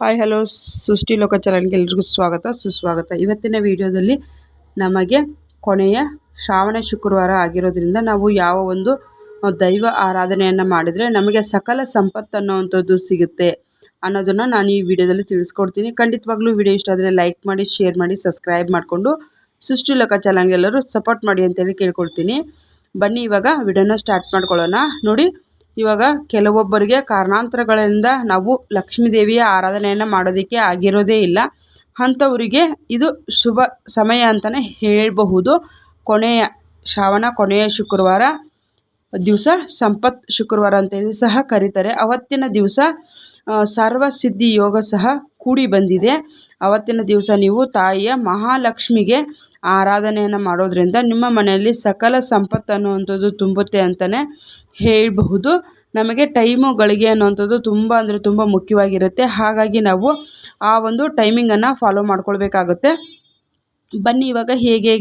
Hi, hello, ಸೃಷ್ಟಿ ಲೋಕ ಚಾನಲ್ಗೆ ಎಲ್ರಿಗೂ ಸ್ವಾಗತ. ಸುಸ್ವಾಗತ. ಇವತ್ತಿನ ವಿಡಿಯೋದಲ್ಲಿ ನಮಗೆ ಕೊನೆಯ ಶ್ರಾವಣ ಶುಕ್ರವಾರ ಆಗಿರೋದ್ರಿಂದ ನಾವು ಯಾವ ಒಂದು ದೈವ ಆರಾಧನೆಯನ್ನು ಮಾಡಿದರೆ ನಮಗೆ ಸಕಲ ಸಂಪತ್ತು ಅನ್ನೋವಂಥದ್ದು ಸಿಗುತ್ತೆ ಅನ್ನೋದನ್ನು ನಾನು ಈ ವಿಡಿಯೋದಲ್ಲಿ ತಿಳಿಸ್ಕೊಡ್ತೀನಿ. ಖಂಡಿತವಾಗ್ಲೂ ವಿಡಿಯೋ ಇಷ್ಟ ಆದರೆ ಲೈಕ್ ಮಾಡಿ, ಶೇರ್ ಮಾಡಿ, ಸಬ್ಸ್ಕ್ರೈಬ್ ಮಾಡಿಕೊಂಡು ಸೃಷ್ಟಿ ಲೋಕ ಚಾನಲ್ಗೆಲ್ಲರೂ ಸಪೋರ್ಟ್ ಮಾಡಿ ಅಂತೇಳಿ ಕೇಳ್ಕೊಳ್ತೀನಿ. ಬನ್ನಿ, ಇವಾಗ ವಿಡಿಯೋನ ಸ್ಟಾರ್ಟ್ ಮಾಡ್ಕೊಳ್ಳೋಣ. ನೋಡಿ ಇವಾಗ ಕೆಲವೊಬ್ಬರಿಗೆ ಕಾರಣಾಂತರಗಳಿಂದ ನಾವು ಲಕ್ಷ್ಮೀ ದೇವಿಯ ಆರಾಧನೆಯನ್ನು ಮಾಡೋದಕ್ಕೆ ಆಗಿರೋದೇ ಇಲ್ಲ. ಅಂಥವರಿಗೆ ಇದು ಶುಭ ಸಮಯ ಅಂತಲೇ ಹೇಳಬಹುದು. ಕೊನೆಯ ಶ್ರಾವಣ, ಕೊನೆಯ ಶುಕ್ರವಾರ ದಿವಸ ಸಂಪತ್ ಶುಕ್ರವಾರ ಅಂತೇಳಿ ಸಹ ಕರೀತಾರೆ. ಅವತ್ತಿನ ದಿವಸ ಸರ್ವಸಿದ್ಧಿ ಯೋಗ ಸಹ ಕೂಡಿ ಬಂದಿದೆ. ಅವತ್ತಿನ ದಿವಸ ನೀವು ತಾಯಿಯ ಮಹಾಲಕ್ಷ್ಮಿಗೆ ಆರಾಧನೆಯನ್ನು ಮಾಡೋದ್ರಿಂದ ನಿಮ್ಮ ಮನೆಯಲ್ಲಿ ಸಕಲ ಸಂಪತ್ತು ಅನ್ನುವಂಥದ್ದು ತುಂಬುತ್ತೆ ಅಂತಲೇ ಹೇಳಬಹುದು. ನಮಗೆ ಟೈಮು ಗಳಿಗೆ ಅನ್ನುವಂಥದ್ದು ತುಂಬ ಅಂದರೆ ತುಂಬ ಮುಖ್ಯವಾಗಿರುತ್ತೆ. ಹಾಗಾಗಿ ನಾವು ಆ ಒಂದು ಟೈಮಿಂಗನ್ನು ಫಾಲೋ ಮಾಡ್ಕೊಳ್ಬೇಕಾಗುತ್ತೆ. ಬನ್ನಿ ಇವಾಗ ಹೇಗೆ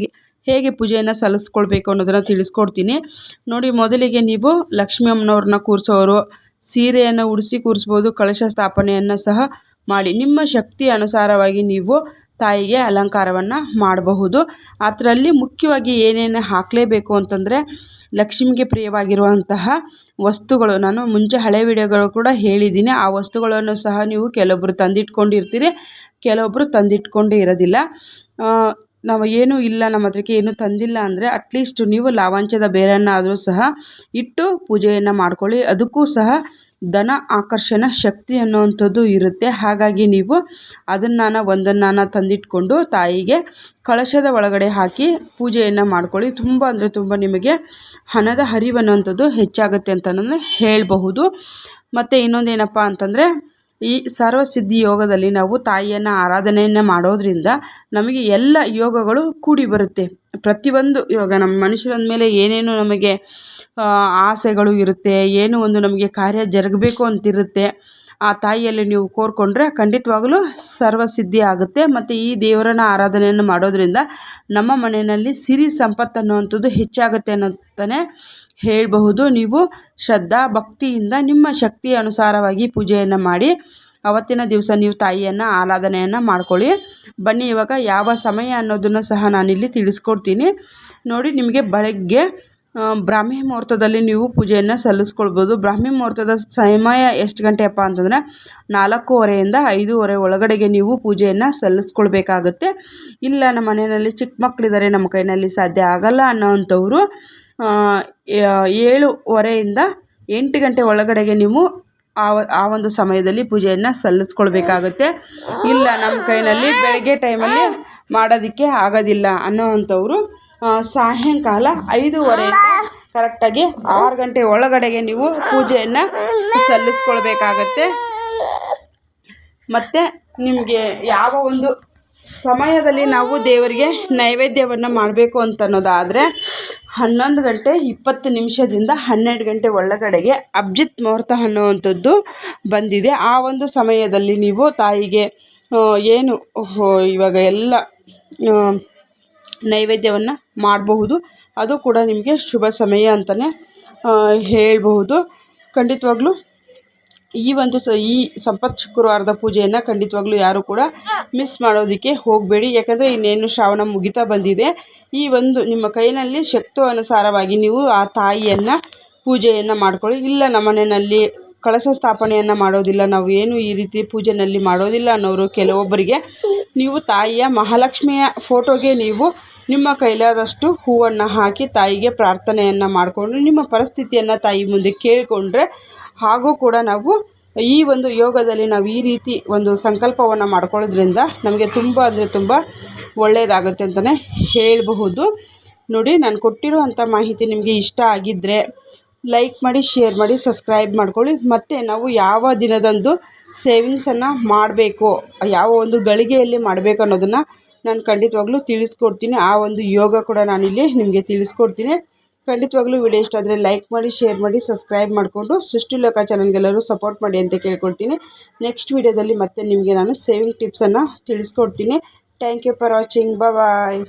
ಹೇಗೆ ಪೂಜೆಯನ್ನು ಸಲ್ಲಿಸ್ಕೊಳ್ಬೇಕು ಅನ್ನೋದನ್ನು ತಿಳಿಸ್ಕೊಡ್ತೀನಿ. ನೋಡಿ, ಮೊದಲಿಗೆ ನೀವು ಲಕ್ಷ್ಮೀ ಅಮ್ಮನವ್ರನ್ನ ಕೂರಿಸೋರು, ಸೀರೆಯನ್ನು ಉಡಿಸಿ ಕೂರಿಸ್ಬೋದು, ಕಳಶ ಸ್ಥಾಪನೆಯನ್ನು ಸಹ ಮಾಡಿ. ನಿಮ್ಮ ಶಕ್ತಿ ಅನುಸಾರವಾಗಿ ನೀವು ತಾಯಿಗೆ ಅಲಂಕಾರವನ್ನು ಮಾಡಬಹುದು. ಅದರಲ್ಲಿ ಮುಖ್ಯವಾಗಿ ಏನೇನು ಹಾಕಲೇಬೇಕು ಅಂತಂದರೆ, ಲಕ್ಷ್ಮಿಗೆ ಪ್ರಿಯವಾಗಿರುವಂತಹ ವಸ್ತುಗಳು. ನಾನು ಮುಂಚೆ ಹಳೆ ವಿಡಿಯೋಗಳು ಕೂಡ ಹೇಳಿದ್ದೀನಿ. ಆ ವಸ್ತುಗಳನ್ನು ಸಹ ನೀವು ಕೆಲವೊಬ್ಬರು ತಂದಿಟ್ಕೊಂಡಿರ್ತೀರಿ. ಕೆಲವೊಬ್ಬರು ತಂದಿಟ್ಕೊಂಡೇ ಇರೋದಿಲ್ಲ. ನಾವು ಏನೂ ಇಲ್ಲ, ನಮ್ಮ ಹತ್ರಕ್ಕೆ ಏನೂ ತಂದಿಲ್ಲ ಅಂದರೆ ಅಟ್ಲೀಸ್ಟ್ ನೀವು ಲಾವಾಂಚದ ಬೇರನ್ನಾದರೂ ಸಹ ಇಟ್ಟು ಪೂಜೆಯನ್ನು ಮಾಡ್ಕೊಳ್ಳಿ. ಅದಕ್ಕೂ ಸಹ ಧನ ಆಕರ್ಷಣ ಶಕ್ತಿ ಅನ್ನುವಂಥದ್ದು ಇರುತ್ತೆ. ಹಾಗಾಗಿ ನೀವು ಅದನ್ನಾನ ಒಂದನ್ನಾನ ತಂದಿಟ್ಕೊಂಡು ತಾಯಿಗೆ ಕಳಶದ ಒಳಗಡೆ ಹಾಕಿ ಪೂಜೆಯನ್ನು ಮಾಡ್ಕೊಳ್ಳಿ. ತುಂಬ ಅಂದರೆ ತುಂಬ ನಿಮಗೆ ಹಣದ ಹರಿವು ಅನ್ನುವಂಥದ್ದು ಹೆಚ್ಚಾಗುತ್ತೆ ಅಂತಲೇ ಹೇಳಬಹುದು. ಮತ್ತು ಇನ್ನೊಂದು ಏನಪ್ಪ ಅಂತಂದರೆ ಈ ಸರ್ವಸಿದ್ಧಿ ಯೋಗದಲ್ಲಿ ನಾವು ತಾಯಿಯನ್ನು ಆರಾಧನೆಯನ್ನು ಮಾಡೋದರಿಂದ ನಮಗೆ ಎಲ್ಲ ಯೋಗಗಳು ಕೂಡಿ ಬರುತ್ತೆ. ಪ್ರತಿಯೊಂದು ಯೋಗ ನಮ್ಮ ಮನುಷ್ಯರಂದ ಮೇಲೆ ಏನೇನು ನಮಗೆ ಆಸೆಗಳು ಇರುತ್ತೆ, ಏನೋ ಒಂದು ನಮಗೆ ಕಾರ್ಯ ಜರುಗಬೇಕು ಅಂತಿರುತ್ತೆ ಆ ತಾಯಿಯಲ್ಲಿ ನೀವು ಕೋರಿಕೊಂಡ್ರೆ ಖಂಡಿತವಾಗಲೂ ಸರ್ವಸಿದ್ಧಿ ಆಗುತ್ತೆ. ಮತ್ತು ಈ ದೇವರನ್ನ ಆರಾಧನೆಯನ್ನು ಮಾಡೋದರಿಂದ ನಮ್ಮ ಮನೆಯಲ್ಲಿ ಸಿರಿ ಸಂಪತ್ತು ಅನ್ನುವಂಥದ್ದು ಹೆಚ್ಚಾಗುತ್ತೆ ಅನ್ನೋಂತಲೇ ಹೇಳಬಹುದು. ನೀವು ಶ್ರದ್ಧಾ ಭಕ್ತಿಯಿಂದ ನಿಮ್ಮ ಶಕ್ತಿ ಅನುಸಾರವಾಗಿ ಪೂಜೆಯನ್ನು ಮಾಡಿ, ಅವತ್ತಿನ ದಿವಸ ನೀವು ತಾಯಿಯನ್ನು ಆರಾಧನೆಯನ್ನು ಮಾಡ್ಕೊಳ್ಳಿ. ಬನ್ನಿ, ಇವಾಗ ಯಾವ ಸಮಯ ಅನ್ನೋದನ್ನು ಸಹ ನಾನಿಲ್ಲಿ ತಿಳಿಸ್ಕೊಡ್ತೀನಿ. ನೋಡಿ, ನಿಮಗೆ ಬೆಳಗ್ಗೆ ಬ್ರಾಹ್ಮಿ ಮುಹೂರ್ತದಲ್ಲಿ ನೀವು ಪೂಜೆಯನ್ನು ಸಲ್ಲಿಸ್ಕೊಳ್ಬೋದು. ಬ್ರಾಹ್ಮಿ ಮುಹೂರ್ತದ ಸಮಯ ಎಷ್ಟು ಗಂಟೆಯಪ್ಪ ಅಂತಂದರೆ ನಾಲ್ಕೂವರೆಯಿಂದ ಐದೂವರೆ ಒಳಗಡೆಗೆ ನೀವು ಪೂಜೆಯನ್ನು ಸಲ್ಲಿಸ್ಕೊಳ್ಬೇಕಾಗುತ್ತೆ. ಇಲ್ಲ, ನಮ್ಮ ಮನೆಯಲ್ಲಿ ಚಿಕ್ಕ ಮಕ್ಕಳಿದ್ದಾರೆ ನಮ್ಮ ಕೈಯಲ್ಲಿ ಸಾಧ್ಯ ಆಗಲ್ಲ ಅನ್ನೋವಂಥವ್ರು ಏಳುವರೆಯಿಂದ ಎಂಟು ಗಂಟೆ ಒಳಗಡೆಗೆ ನೀವು ಆ ಆ ಒಂದು ಸಮಯದಲ್ಲಿ ಪೂಜೆಯನ್ನು ಸಲ್ಲಿಸ್ಕೊಳ್ಬೇಕಾಗುತ್ತೆ. ಇಲ್ಲ, ನಮ್ಮ ಕೈಯಲ್ಲಿ ಬೆಳಗ್ಗೆ ಟೈಮಲ್ಲಿ ಮಾಡೋದಕ್ಕೆ ಆಗೋದಿಲ್ಲ ಅನ್ನೋವಂಥವ್ರು ಸಾಯಂಕಾಲ ಐದೂವರೆಯಿಂದ ಕರೆಕ್ಟಾಗಿ ಆರು ಗಂಟೆ ಒಳಗಡೆಗೆ ನೀವು ಪೂಜೆಯನ್ನು ಸಲ್ಲಿಸ್ಕೊಳ್ಬೇಕಾಗತ್ತೆ. ಮತ್ತು ನಿಮಗೆ ಯಾವ ಒಂದು ಸಮಯದಲ್ಲಿ ನಾವು ದೇವರಿಗೆ ನೈವೇದ್ಯವನ್ನು ಮಾಡಬೇಕು ಅಂತ ಅನ್ನೋದಾದರೆ ಹನ್ನೊಂದು ಗಂಟೆ ಇಪ್ಪತ್ತು ನಿಮಿಷದಿಂದ ಹನ್ನೆರಡು ಗಂಟೆ ಒಳಗಡೆಗೆ ಅಬ್ಜಿತ್ ಮುಹೂರ್ತ ಅನ್ನುವಂಥದ್ದು ಬಂದಿದೆ. ಆ ಒಂದು ಸಮಯದಲ್ಲಿ ನೀವು ತಾಯಿಗೆ ಏನು ಇವಾಗ ಎಲ್ಲ ನೈವೇದ್ಯವನ್ನು ಮಾಡಬಹುದು. ಅದು ಕೂಡ ನಿಮಗೆ ಶುಭ ಸಮಯ ಅಂತಲೇ ಹೇಳಬಹುದು. ಖಂಡಿತವಾಗ್ಲೂ ಈ ಒಂದು ಸ, ಈ ಸಂಪತ್ ಶುಕ್ರವಾರದ ಪೂಜೆಯನ್ನು ಖಂಡಿತವಾಗ್ಲೂ ಯಾರು ಕೂಡ ಮಿಸ್ ಮಾಡೋದಕ್ಕೆ ಹೋಗಬೇಡಿ. ಯಾಕಂದರೆ ಇನ್ನೇನು ಶ್ರಾವಣ ಮುಗಿತಾ ಬಂದಿದೆ. ಈ ಒಂದು ನಿಮ್ಮ ಕೈನಲ್ಲಿ ಶಕ್ತಿ ಅನುಸಾರವಾಗಿ ನೀವು ಆ ತಾಯಿಯನ್ನು ಪೂಜೆಯನ್ನು ಮಾಡ್ಕೊಳ್ಳಿ. ಇಲ್ಲ ನಮ್ಮ ಮನೆಯಲ್ಲಿ ಕಳಶ ಸ್ಥಾಪನೆಯನ್ನು ಮಾಡೋದಿಲ್ಲ, ನಾವು ಏನು ಈ ರೀತಿ ಪೂಜೆಯಲ್ಲಿ ಮಾಡೋದಿಲ್ಲ ಅನ್ನೋರು ಕೆಲವೊಬ್ಬರಿಗೆ, ನೀವು ತಾಯಿಯ ಮಹಾಲಕ್ಷ್ಮಿಯ ಫೋಟೋಗೆ ನೀವು ನಿಮ್ಮ ಕೈಲಾದಷ್ಟು ಹೂವನ್ನು ಹಾಕಿ ತಾಯಿಗೆ ಪ್ರಾರ್ಥನೆಯನ್ನು ಮಾಡಿಕೊಂಡು, ನಿಮ್ಮ ಪರಿಸ್ಥಿತಿಯನ್ನು ತಾಯಿ ಮುಂದೆ ಕೇಳಿಕೊಂಡ್ರೆ ಹಾಗೂ ಕೂಡ ನಾವು ಈ ಒಂದು ಯೋಗದಲ್ಲಿ ನಾವು ಈ ರೀತಿ ಒಂದು ಸಂಕಲ್ಪವನ್ನು ಮಾಡ್ಕೊಳ್ಳೋದ್ರಿಂದ ನಮಗೆ ತುಂಬ ಅಂದರೆ ತುಂಬ ಒಳ್ಳೆಯದಾಗುತ್ತೆ ಅಂತಲೇ ಹೇಳಬಹುದು. ನೋಡಿ, ನಾನು ಕೊಟ್ಟಿರುವಂಥ ಮಾಹಿತಿ ನಿಮಗೆ ಇಷ್ಟ ಆಗಿದ್ದರೆ ಲೈಕ್ ಮಾಡಿ, ಶೇರ್ ಮಾಡಿ, ಸಬ್ಸ್ಕ್ರೈಬ್ ಮಾಡ್ಕೊಳ್ಳಿ. ಮತ್ತು ನಾವು ಯಾವ ದಿನದಂದು ಸೇವಿಂಗ್ಸನ್ನು ಮಾಡಬೇಕು, ಯಾವ ಒಂದು ಗಳಿಗೆಯಲ್ಲಿ ಮಾಡಬೇಕು ಅನ್ನೋದನ್ನು ನಾನು ಖಂಡಿತವಾಗ್ಲೂ ತಿಳಿಸ್ಕೊಡ್ತೀನಿ. ಆ ಒಂದು ಯೋಗ ಕೂಡ ನಾನಿಲ್ಲಿ ನಿಮಗೆ ತಿಳಿಸ್ಕೊಡ್ತೀನಿ. ಖಂಡಿತವಾಗ್ಲೂ ವಿಡಿಯೋ ಇಷ್ಟ ಆದರೆ ಲೈಕ್ ಮಾಡಿ, ಶೇರ್ ಮಾಡಿ, ಸಬ್ಸ್ಕ್ರೈಬ್ ಮಾಡಿಕೊಂಡು ಸೃಷ್ಟಿ ಲೋಕ ಚಾನಲ್ಗೆಲ್ಲರೂ ಸಪೋರ್ಟ್ ಮಾಡಿ ಅಂತ ಕೇಳ್ಕೊಳ್ತೀನಿ ನೆಕ್ಸ್ಟ್ ವಿಡಿಯೋದಲ್ಲಿ ಮತ್ತೆ ನಿಮಗೆ ನಾನು ಸೇವಿಂಗ್ ಟಿಪ್ಸನ್ನು ತಿಳಿಸ್ಕೊಡ್ತೀನಿ. Thank you for watching bye